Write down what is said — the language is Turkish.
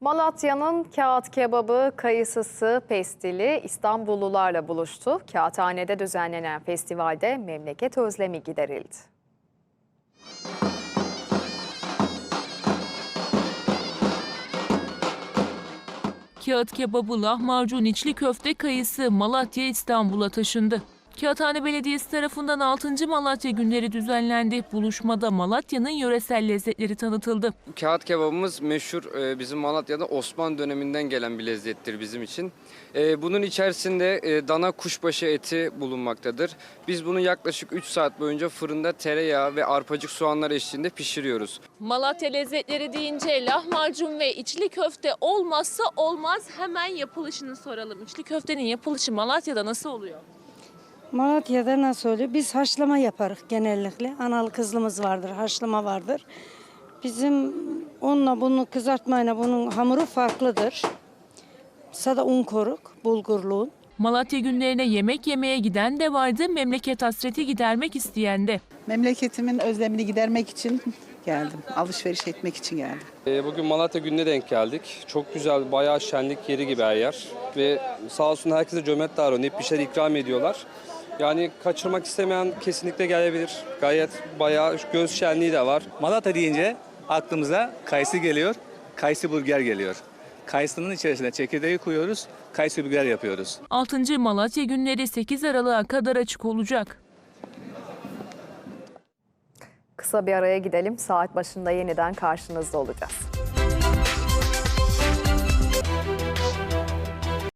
Malatya'nın kağıt kebabı, kayısısı, pestili İstanbullularla buluştu. Kağıthane'de düzenlenen festivalde memleket özlemi giderildi. Kağıt kebabı, lahmacun, içli köfte, kayısı Malatya İstanbul'a taşındı. Kağıthane Belediyesi tarafından 6. Malatya günleri düzenlendi. Buluşmada Malatya'nın yöresel lezzetleri tanıtıldı. Kağıt kebabımız meşhur e, bizim Malatya'da Osmanlı döneminden gelen bir lezzettir bizim için. E, Bunun içerisinde e, dana kuşbaşı eti bulunmaktadır. Biz bunu yaklaşık 3 saat boyunca fırında tereyağı ve arpacık soğanlar eşliğinde pişiriyoruz. Malatya lezzetleri deyince lahmacun ve içli köfte olmazsa olmaz hemen yapılışını soralım. İçli köftenin yapılışı Malatya'da nasıl oluyor? Malatya'da nasıl oluyor? Biz haşlama yaparız genellikle. Analı kızlımız vardır, haşlama vardır. Bizim onunla bunu kızartmayla bunun hamuru farklıdır. Sada un koruk, bulgurluğun. Malatya günlerine yemek yemeye giden de vardı, memleket hasreti gidermek isteyen de. Memleketimin özlemini gidermek için geldim. Alışveriş etmek için geldim. Ee, Bugün Malatya gününe denk geldik. Çok güzel, bayağı şenlik yeri gibi her yer. Ve sağ olsun herkese cömert davranıp bir şeyler ikram ediyorlar. Yani kaçırmak istemeyen kesinlikle gelebilir. Gayet bayağı göz şenliği de var. Malatya deyince aklımıza kayısı geliyor, kayısı burger geliyor. Kayısının içerisine çekirdeği koyuyoruz, kayısı burger yapıyoruz. 6. Malatya günleri 8 Aralık'a kadar açık olacak. Kısa bir araya gidelim. Saat başında yeniden karşınızda olacağız.